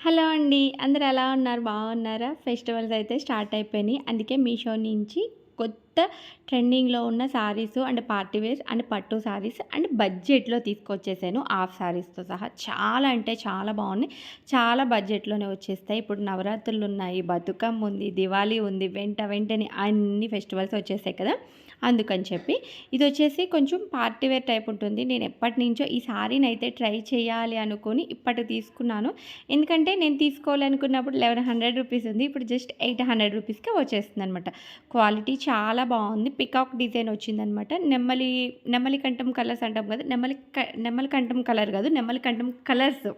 Hello అండి అందరు ఎలా ఉన్నారు? బాగున్నారా? ఫెస్టివల్స్ అయితే స్టార్ట్ అయిపోయినాయి. అందుకే మీషో నుంచి కొత్త ట్రెండింగ్లో ఉన్న saris and party wear and పట్టు శారీస్ అండ్ బడ్జెట్లో తీసుకొచ్చేసాను. హాఫ్ శారీస్తో సహా. చాలా అంటే చాలా బాగున్నాయి. చాలా బడ్జెట్లోనే వచ్చేస్తాయి. ఇప్పుడు నవరాత్రులు ఉన్నాయి బతుకమ్మ ఉంది దివాళీ ఉంది వెంట వెంటనే అన్ని ఫెస్టివల్స్ వచ్చేసాయి కదా. అందుకని చెప్పి ఇది వచ్చేసి కొంచెం పార్టీ వేర్ టైప్ ఉంటుంది. నేను ఎప్పటి నుంచో ఈ శారీని అయితే ట్రై చేయాలి అనుకొని ఇప్పటి తీసుకున్నాను. ఎందుకంటే నేను తీసుకోవాలనుకున్నప్పుడు లెవెన్ హండ్రెడ్ రూపీస్ ఉంది. ఇప్పుడు జస్ట్ ఎయిట్ హండ్రెడ్ రూపీస్కే వచ్చేస్తుంది అనమాట క్వాలిటీ చాలా బాగుంది. పికాక్ డిజైన్ వచ్చిందనమాట. నెమ్మలి నెమ్మలి కంఠం కలర్స్ అంటాం కదా నెమ్మలి క- నెమ్మలి కంఠం కలర్ కాదు నెమ్మలి కంఠం కలర్స్.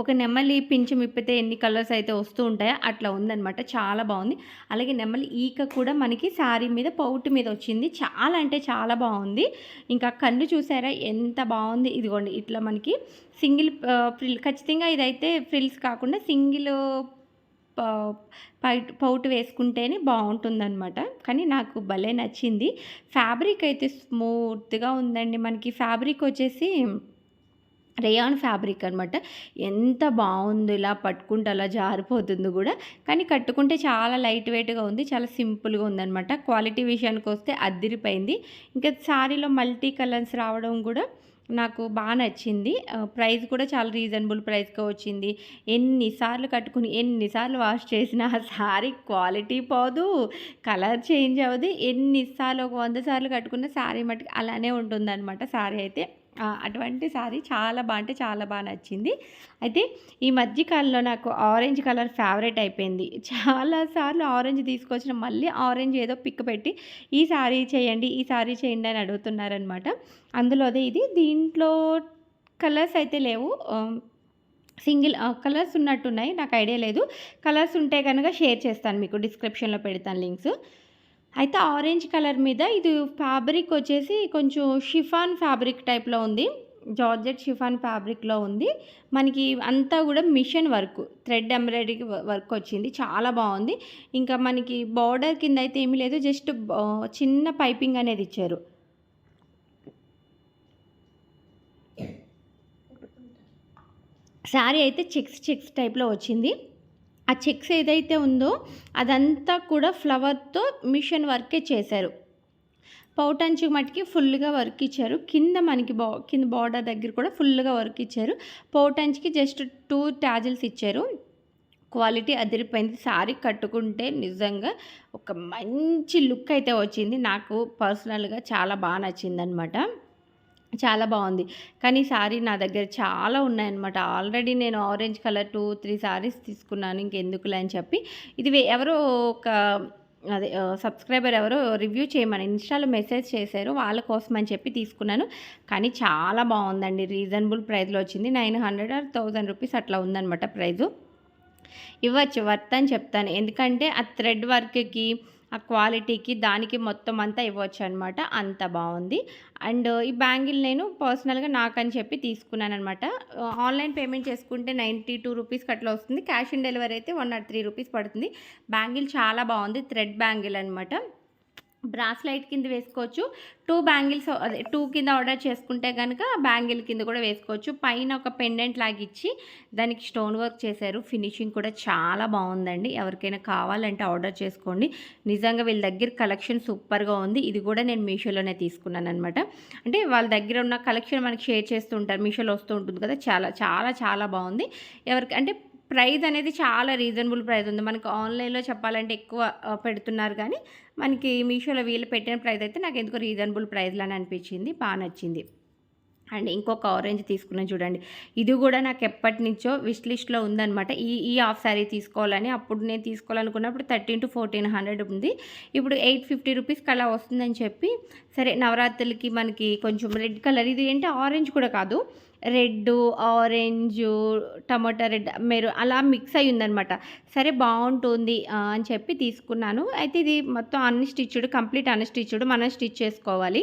ఒక నెమ్మలి పించి మిప్పితే ఎన్ని కలర్స్ అయితే వస్తూ ఉంటాయో అట్లా ఉందన్నమాట చాలా బాగుంది. అలాగే నెమ్మలి ఈక కూడా మనకి శారీ మీద పౌటు మీద వచ్చింది. చాలా అంటే చాలా బాగుంది. ఇంకా కన్ను చూసారా? ఎంత బాగుంది. ఇదిగోండి ఇట్లా మనకి సింగిల్ ఫ్రిల్ ఖచ్చితంగా ఇదైతే ఫ్రిల్స్ కాకుండా సింగిల్ పైట్ పౌట్ వేసుకుంటేనే బాగుంటుందన్నమాట. కానీ నాకు భలే నచ్చింది. ఫ్యాబ్రిక్ అయితే స్మూత్గా ఉందండి. మనకి ఫ్యాబ్రిక్ వచ్చేసి రేయాన్ ఫ్యాబ్రిక్ అనమాట ఎంత బాగుంది ఇలా పట్టుకుంటే అలా జారిపోతుంది కూడా. కానీ కట్టుకుంటే చాలా లైట్ వెయిట్గా ఉంది చాలా సింపుల్గా ఉందనమాట క్వాలిటీ విషయానికి వస్తే అద్దిరిపోయింది ఇంకా శారీలో మల్టీ కలర్స్ రావడం కూడా నాకు బాగా నచ్చింది. ప్రైస్ కూడా చాలా రీజనబుల్ ప్రైస్గా వచ్చింది. ఎన్నిసార్లు కట్టుకుని ఎన్నిసార్లు వాష్ చేసినా ఆ శారీ క్వాలిటీ పోదు కలర్ చేంజ్ అవ్వదు. ఎన్నిసార్లు ఒక వంద సార్లు కట్టుకున్న శారీ మట్టుకు అలానే ఉంటుందన్నమాట. శారీ అయితే అటువంటి శారీ చాలా బాగా అంటే చాలా బాగా నచ్చింది. అయితే ఈ మధ్యకాలంలో నాకు ఆరెంజ్ కలర్ ఫేవరెట్ అయిపోయింది. చాలాసార్లు ఆరెంజ్ తీసుకొచ్చిన మళ్ళీ ఆరెంజ్ ఏదో పిక్ పెట్టి ఈ శారీ చేయండి ఈ శారీ చేయండి అని అడుగుతున్నారనమాట. అందులోదే ఇది. దీంట్లో కలర్స్ అయితే లేవు. సింగిల్ కలర్స్ ఉన్నట్టున్నాయి. నాకు ఐడియా లేదు. కలర్స్ ఉంటే కనుక షేర్ చేస్తాను మీకు. డిస్క్రిప్షన్లో పెడతాను లింక్స్. అయితే ఆరెంజ్ కలర్ మీద ఇది ఫ్యాబ్రిక్ వచ్చేసి కొంచెం షిఫాన్ ఫ్యాబ్రిక్ టైప్లో ఉంది. జార్జెట్ షిఫాన్ ఫ్యాబ్రిక్లో ఉంది. మనకి అంతా కూడా machine work thread embroidery work వచ్చింది. చాలా బాగుంది. ఇంకా మనకి బార్డర్ కింద అయితే ఏమీ లేదు. జస్ట్ చిన్న పైపింగ్ అనేది ఇచ్చారు. శారీ అయితే చెక్స్ చెక్స్ టైప్లో వచ్చింది. ఆ చెక్స్ ఏదైతే ఉందో అదంతా కూడా ఫ్లవర్తో మిషన్ వర్కే చేశారు. పౌటంచి మటుకి ఫుల్గా వర్క్ ఇచ్చారు. కింద మనకి బా కింద బార్డర్ దగ్గర కూడా ఫుల్గా వర్క్ ఇచ్చారు. పౌటంచికి జస్ట్ టూ ట్యాజిల్స్ ఇచ్చారు. క్వాలిటీ అదిరిపోయింది. శారీ కట్టుకుంటే నిజంగా ఒక మంచి లుక్ అయితే వచ్చింది. నాకు పర్సనల్గా చాలా బాగా నచ్చిందనమాట చాలా బాగుంది. కానీ శారీ నా దగ్గర చాలా ఉన్నాయన్నమాట. ఆల్రెడీ నేను orange colour two three saris తీసుకున్నాను. ఇంకెందుకులే అని చెప్పి. ఇది ఎవరో ఒక అదే సబ్స్క్రైబర్ ఎవరో రివ్యూ చేయమని ఇన్స్టాలో మెసేజ్ చేశారు. వాళ్ళ కోసం అని చెప్పి తీసుకున్నాను. కానీ చాలా బాగుందండి. రీజనబుల్ ప్రైస్లో వచ్చింది. Nine hundred or thousand rupees అట్లా ఉందన్నమాట ప్రైజు. ఇవ్వచ్చు వర్త్ అని చెప్తాను. ఎందుకంటే ఆ థ్రెడ్ వర్క్కి ఆ క్వాలిటీకి దానికి మొత్తం అంతా ఇవ్వచ్చు అనమాట అంత బాగుంది. అండ్ ఈ బ్యాంగిల్ నేను పర్సనల్గా నాకని చెప్పి తీసుకున్నాను అనమాట ఆన్లైన్ పేమెంట్ చేసుకుంటే నైంటీ టూ రూపీస్కి అట్లా వస్తుంది. క్యాష్ ఆన్ డెలివరీ అయితే వన్ నాట్ త్రీ రూపీస్ పడుతుంది. బ్యాంగిల్ చాలా బాగుంది. థ్రెడ్ బ్యాంగిల్ అనమాట బ్రాస్లైట్ కింద వేసుకోవచ్చు. టూ బ్యాంగిల్స్ అదే టూ కింద ఆర్డర్ చేసుకుంటే కనుక బ్యాంగిల్ కింద కూడా వేసుకోవచ్చు. పైన ఒక పెండెంట్ లాగిచ్చి దానికి స్టోన్ వర్క్ చేశారు. ఫినిషింగ్ కూడా చాలా బాగుందండి. ఎవరికైనా కావాలంటే ఆర్డర్ చేసుకోండి. నిజంగా వీళ్ళ దగ్గర కలెక్షన్ సూపర్గా ఉంది. ఇది కూడా నేను మీషోలోనే తీసుకున్నాను అనమాట అంటే వాళ్ళ దగ్గర ఉన్న కలెక్షన్ మనకి షేర్ చేస్తూ ఉంటారు. మీషోలో వస్తూ ఉంటుంది కదా. చాలా చాలా చాలా బాగుంది. ఎవరికి అంటే ప్రైజ్ అనేది చాలా రీజనబుల్ ప్రైస్ ఉంది. మనకు ఆన్లైన్లో చెప్పాలంటే ఎక్కువ పెడుతున్నారు కానీ మనకి మీషోలో వీళ్ళు పెట్టిన ప్రైస్ అయితే నాకు ఎందుకో రీజనబుల్ ప్రైస్లో అనిపించింది. బాగా నచ్చింది. అండ్ ఇంకొక ఆరెంజ్ తీసుకున్నాను చూడండి. ఇది కూడా నాకు ఎప్పటి నుంచో విష్ లిస్ట్లో ఉందనమాట ఈ ఈ హాఫ్ శారీ తీసుకోవాలని అప్పుడు నేను తీసుకోవాలనుకున్నప్పుడు థర్టీన్ టు ఫోర్టీన్ హండ్రెడ్ ఉంది. ఇప్పుడు ఎయిట్ ఫిఫ్టీ రూపీస్కి అలా వస్తుందని చెప్పి సరే నవరాత్రులకి మనకి కొంచెం రెడ్ కలర్ ఇది ఏంటి? ఆరెంజ్ కూడా కాదు. రెడ్ ఆరెంజ్ టమాటా రెడ్ మెరు అలా మిక్స్ అయి ఉందనమాట సరే బాగుంటుంది అని చెప్పి తీసుకున్నాను. అయితే ఇది మొత్తం అన్స్టిచ్డ్ కంప్లీట్ అన్స్టిచ్డ్ మనం స్టిచ్ చేసుకోవాలి.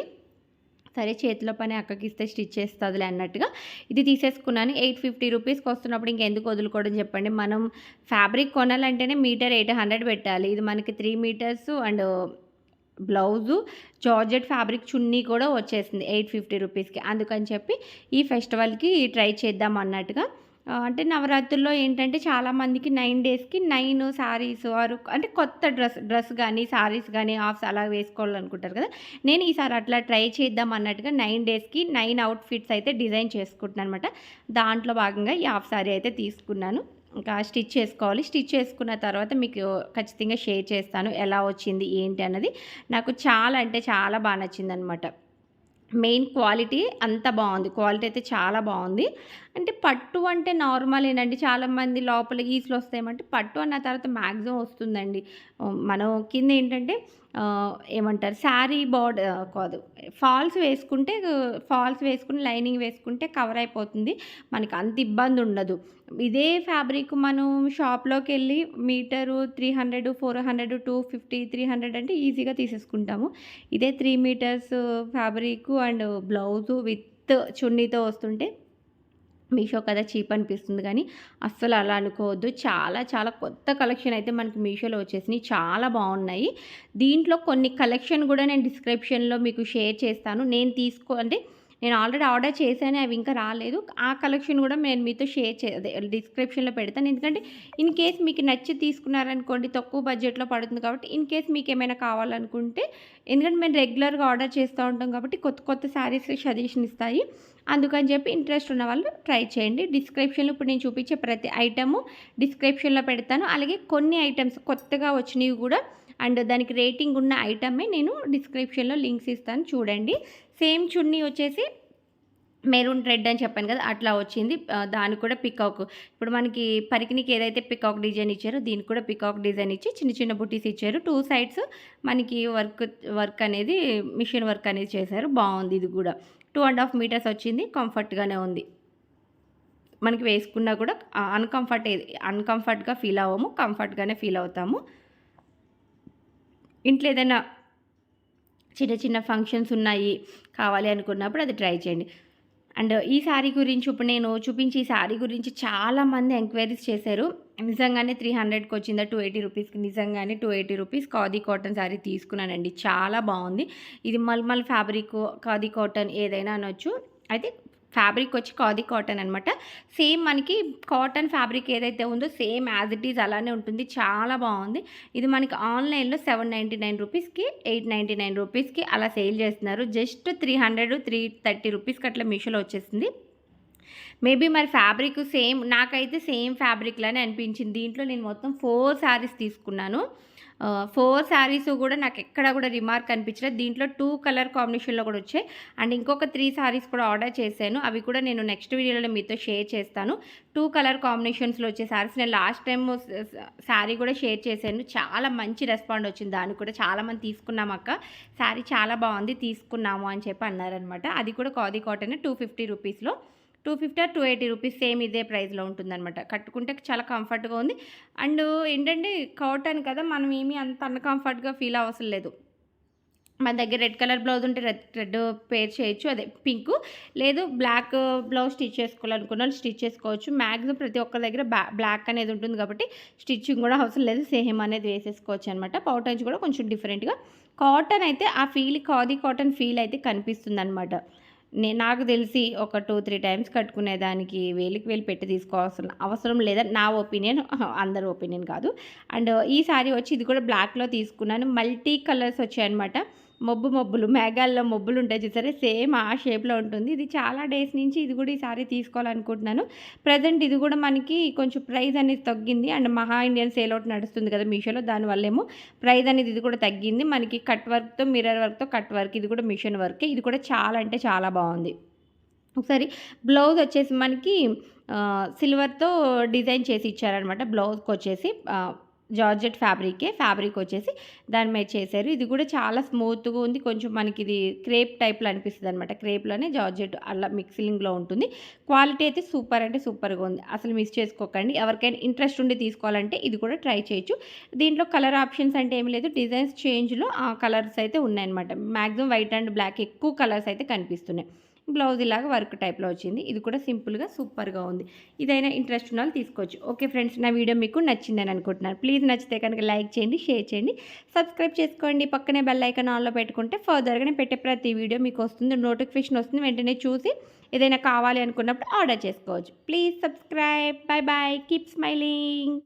సరే చేతిలో పని అక్కకి ఇస్తే స్టిచ్ చేస్తుందిలే అన్నట్టుగా ఇది తీసేసుకున్నాను. ఎయిట్ ఫిఫ్టీ రూపీస్కి వస్తున్నప్పుడు ఇంకెందుకు వదులుకోవడం చెప్పండి. మనం ఫ్యాబ్రిక్ కొనాలంటేనే మీటర్ ఎయిట్ హండ్రెడ్ పెట్టాలి. ఇది మనకి three metres and blouse georgette fabric chunni కూడా వచ్చేసింది ఎయిట్ ఫిఫ్టీ రూపీస్కి. అందుకని చెప్పి ఈ ఫెస్టివల్కి ట్రై చేద్దాం అన్నట్టుగా అంటే నవరాత్రుల్లో ఏంటంటే చాలామందికి నైన్ డేస్కి నైన్ శారీస్ ఆరు అంటే కొత్త డ్రెస్ డ్రెస్ కానీ శారీస్ కానీ హాఫ్స్ అలా వేసుకోవాలనుకుంటారు కదా. నేను ఈసారి అట్లా ట్రై చేద్దాం అన్నట్టుగా నైన్ డేస్కి నైన్ అవుట్ఫిట్స్ అయితే డిజైన్ చేసుకుంటున్నాను అనమాట దాంట్లో భాగంగా ఈ హాఫ్ శారీ అయితే తీసుకున్నాను. ఇంకా స్టిచ్ చేసుకోవాలి. స్టిచ్ చేసుకున్న తర్వాత మీకు ఖచ్చితంగా షేర్ చేస్తాను ఎలా వచ్చింది ఏంటి అన్నది. నాకు చాలా అంటే చాలా బాగా నచ్చింది అనమాట మెయిన్ క్వాలిటీ అంత బాగుంది. క్వాలిటీ అయితే చాలా బాగుంది. అంటే పట్టు అంటే నార్మల్ ఏనండి చాలామంది లోపల ఈసులు వస్తాయమంటే పట్టు అన్న తర్వాత మ్యాక్సిమం వస్తుందండి. మనం కింద ఏంటంటే ఏమంటారు? శారీ బార్డర్ కాదు. ఫాల్స్ వేసుకుంటే ఫాల్స్ వేసుకుని లైనింగ్ వేసుకుంటే కవర్ అయిపోతుంది. మనకి అంత ఇబ్బంది ఉండదు. ఇదే ఫ్యాబ్రిక్ మనం షాప్లోకి వెళ్ళి metre three hundred four hundred two fifty three hundred అంటే ఈజీగా తీసేసుకుంటాము. ఇదే three metres fabric and blouse with చున్నీతో వస్తుంటే మీషో కదా చీప్ అనిపిస్తుంది కానీ అస్సలు అలా అనుకోవద్దు. చాలా చాలా కొత్త కలెక్షన్ అయితే మనకి మీషోలో వచ్చేసినాయి. చాలా బాగున్నాయి. దీంట్లో కొన్ని కలెక్షన్ కూడా నేను డిస్క్రిప్షన్లో మీకు షేర్ చేస్తాను. నేను తీసుకో అంటే నేను ఆల్రెడీ ఆర్డర్ చేశాను అవి ఇంకా రాలేదు. ఆ కలెక్షన్ కూడా నేను మీతో షేర్ చే అదే డిస్క్రిప్షన్లో పెడతాను. ఎందుకంటే ఇన్ కేస్ మీకు నచ్చి తీసుకున్నారనుకోండి తక్కువ బడ్జెట్లో పడుతుంది కాబట్టి ఇన్ కేస్ మీకు ఏమైనా కావాలనుకుంటే ఎందుకంటే మేము రెగ్యులర్గా ఆర్డర్ చేస్తూ ఉంటాం కాబట్టి కొత్త కొత్త శారీస్ సజెషన్ ఇస్తాయి. అందుకని చెప్పి ఇంట్రెస్ట్ ఉన్న వాళ్ళు ట్రై చేయండి. డిస్క్రిప్షన్లో ఇప్పుడు నేను చూపించే ప్రతి ఐటము డిస్క్రిప్షన్లో పెడతాను. అలాగే కొన్ని ఐటమ్స్ కొత్తగా వచ్చినవి కూడా అండ్ దానికి రేటింగ్ ఉన్న ఐటమే నేను డిస్క్రిప్షన్లో లింక్స్ ఇస్తాను చూడండి. సేమ్ చున్నీ వచ్చేసి మెరూన్ రెడ్ అని చెప్పాను కదా అట్లా వచ్చింది. దానికి కూడా పికాక్. ఇప్పుడు మనకి పరికినికి ఏదైతే పికాక్ డిజైన్ ఇచ్చారో దీనికి కూడా పికాక్ డిజైన్ ఇచ్చి చిన్న చిన్న బుటీస్ ఇచ్చారు. టూ సైడ్స్ మనకి వర్క్ వర్క్ అనేది మిషన్ వర్క్ అనేది చేశారు. బాగుంది ఇది కూడా. టూ అండ్ హాఫ్ మీటర్స్ వచ్చింది. కంఫర్ట్గానే ఉంది. మనకి వేసుకున్నా కూడా అన్కంఫర్ట్ అన్కంఫర్ట్గా ఫీల్ అవ్వము కంఫర్ట్గానే ఫీల్ అవుతాము. ఇంట్లో ఏదైనా చిన్న చిన్న ఫంక్షన్స్ ఉన్నాయి కావాలి అనుకున్నప్పుడు అది ట్రై చేయండి. అండ్ ఈ శారీ గురించి ఇప్పుడు నేను చూపించి ఈ శారీ గురించి చాలామంది ఎంక్వైరీస్ చేశారు. నిజంగానే త్రీ హండ్రెడ్కి వచ్చిందా? టూ ఎయిటీ రూపీస్కి నిజంగానే two eighty rupees khadi cotton sari తీసుకున్నానండి. చాలా బాగుంది. ఇది మల్మల్ ఫ్యాబ్రిక్ ఖాదీ కాటన్ ఏదైనా అనొచ్చు. అయితే ఫ్యాబ్రిక్ వచ్చి ఖాదీ కాటన్ అనమాట సేమ్ మనకి కాటన్ ఫ్యాబ్రిక్ ఏదైతే ఉందో సేమ్ యాజ్ ఇట్ ఈజ్ అలానే ఉంటుంది. చాలా బాగుంది. ఇది మనకి ఆన్లైన్లో సెవెన్ నైంటీ నైన్ రూపీస్కి ఎయిట్ నైంటీ నైన్ రూపీస్కి అలా సేల్ చేస్తున్నారు. Just three hundred three thirty రూపీస్కి అట్లా మీషోలో వచ్చేసింది. మేబీ మరి ఫ్యాబ్రిక్ సేమ్ నాకైతే సేమ్ ఫ్యాబ్రిక్లానే అనిపించింది. దీంట్లో నేను మొత్తం ఫోర్ శారీస్ తీసుకున్నాను. ఫోర్ శారీస్ కూడా నాకు ఎక్కడ కూడా రిమార్క్ అనిపించలేదు. దీంట్లో టూ కలర్ కాంబినేషన్లో కూడా వచ్చాయి. అండ్ ఇంకొక త్రీ శారీస్ కూడా ఆర్డర్ చేశాను. అవి కూడా నేను నెక్స్ట్ వీడియోలో మీతో షేర్ చేస్తాను. టూ కలర్ కాంబినేషన్స్లో వచ్చే శారీస్ నేను లాస్ట్ టైం శారీ కూడా షేర్ చేశాను. చాలా మంచి రెస్పాండ్ వచ్చింది. దానికి కూడా చాలామంది తీసుకున్నాం అక్క. శారీ చాలా బాగుంది తీసుకున్నాము అని చెప్పి అన్నారనమాట అది కూడా కాదీ కాటన్ టూ ఫిఫ్టీ రూపీస్లో two fifty two eighty rupees same ఇదే ప్రైస్లో ఉంటుందన్నమాట. కట్టుకుంటే చాలా కంఫర్ట్గా ఉంది. అండ్ ఏంటంటే కాటన్ కదా మనం ఏమీ అంత అన్కంఫర్ట్గా ఫీల్ అవసరం లేదు. మన దగ్గర రెడ్ కలర్ బ్లౌజ్ ఉంటే రెడ్ రెడ్ పేర్ చేయొచ్చు అదే పింక్. లేదు బ్లాక్ బ్లౌజ్ స్టిచ్ చేసుకోవాలనుకున్న వాళ్ళు స్టిచ్ చేసుకోవచ్చు. మ్యాక్సిమం ప్రతి ఒక్కరి దగ్గర బ్లాక్ అనేది ఉంటుంది కాబట్టి స్టిచ్చింగ్ కూడా అవసరం లేదు. సేమ్ అనేది వేసేసుకోవచ్చు అనమాట పౌటన్స్ కూడా కొంచెం డిఫరెంట్గా. కాటన్ అయితే ఆ ఫీల్ ఖాదీ కాటన్ ఫీల్ అయితే కనిపిస్తుంది అనమాట నే నాకు తెలిసి ఒక టూ త్రీ టైమ్స్ కట్టుకునేదానికి వేలికి వేలు పెట్టి తీసుకోవాల్సిన అవసరం లేదని నా ఒపీనియన్ అందరి ఒపీనియన్ కాదు. అండ్ ఈ సారీ వచ్చి ఇది కూడా బ్లాక్లో తీసుకున్నాను. మల్టీ కలర్స్ వచ్చాయన్నమాట. మబ్బు మబ్బులు మేఘాల్లో మబ్బులు ఉంటాయి చూసారే? సేమ్ ఆ షేప్లో ఉంటుంది. ఇది చాలా డేస్ నుంచి ఇది కూడా ఈ తీసుకోవాలనుకుంటున్నాను. ప్రజెంట్ ఇది కూడా మనకి కొంచెం ప్రైస్ అనేది తగ్గింది. అండ్ మహా ఇండియన్ సేల్ అవుట్ నడుస్తుంది కదా మీషోలో దానివల్ల ఏమో ప్రైస్ అనేది ఇది కూడా తగ్గింది. మనకి కట్ వర్క్తో మిర్రర్ వర్క్తో కట్ వర్క్ ఇది కూడా మిషన్ వర్క్ ఇది కూడా చాలా అంటే చాలా బాగుంది. ఒకసారి బ్లౌజ్ వచ్చేసి మనకి సిల్వర్తో డిజైన్ చేసి ఇచ్చారనమాట బ్లౌజ్కి వచ్చేసి జార్జెట్ ఫ్యాబ్రికే ఫ్యాబ్రిక్ వచ్చేసి దాని మీద చేశారు. ఇది కూడా చాలా స్మూత్గా ఉంది. కొంచెం మనకి ఇది క్రేప్ టైప్లో అనిపిస్తుంది అనమాట క్రేప్లోనే జార్జెట్ అలా మిక్సింగ్లో ఉంటుంది. క్వాలిటీ అయితే సూపర్ అంటే సూపర్గా ఉంది. అసలు మిస్ చేసుకోకండి. ఎవరికైనా ఇంట్రెస్ట్ ఉండి తీసుకోవాలంటే ఇది కూడా ట్రై చేయొచ్చు. దీంట్లో కలర్ ఆప్షన్స్ అంటే ఏమి లేదు. డిజైన్స్ చేంజ్లో ఆ కలర్స్ అయితే ఉన్నాయన్నమాట. మ్యాక్సిమం వైట్ అండ్ బ్లాక్ ఎక్కువ కలర్స్ అయితే కనిపిస్తున్నాయి. బ్లౌజ్ ఇలాగ వర్క్ టైప్లో వచ్చింది. ఇది కూడా సింపుల్గా సూపర్గా ఉంది. ఇదైనా ఇంట్రెస్ట్ ఉన్న వాళ్ళు తీసుకోవచ్చు. ఓకే ఫ్రెండ్స్ నా వీడియో మీకు నచ్చిందని అనుకుంటున్నాను. ప్లీజ్ నచ్చితే కనుక లైక్ చేయండి షేర్ చేయండి. సబ్స్క్రైబ్ చేసుకోండి. పక్కనే బెల్ ఐకాన్ ఆన్లో పెట్టుకుంటే ఫర్దర్గా నేను పెట్టే ప్రతి వీడియో మీకు వస్తుంది. నోటిఫికేషన్ వస్తుంది. వెంటనే చూసి ఏదైనా కావాలి అనుకున్నప్పుడు ఆర్డర్ చేసుకోవచ్చు. Please subscribe. Bye bye keep smiling.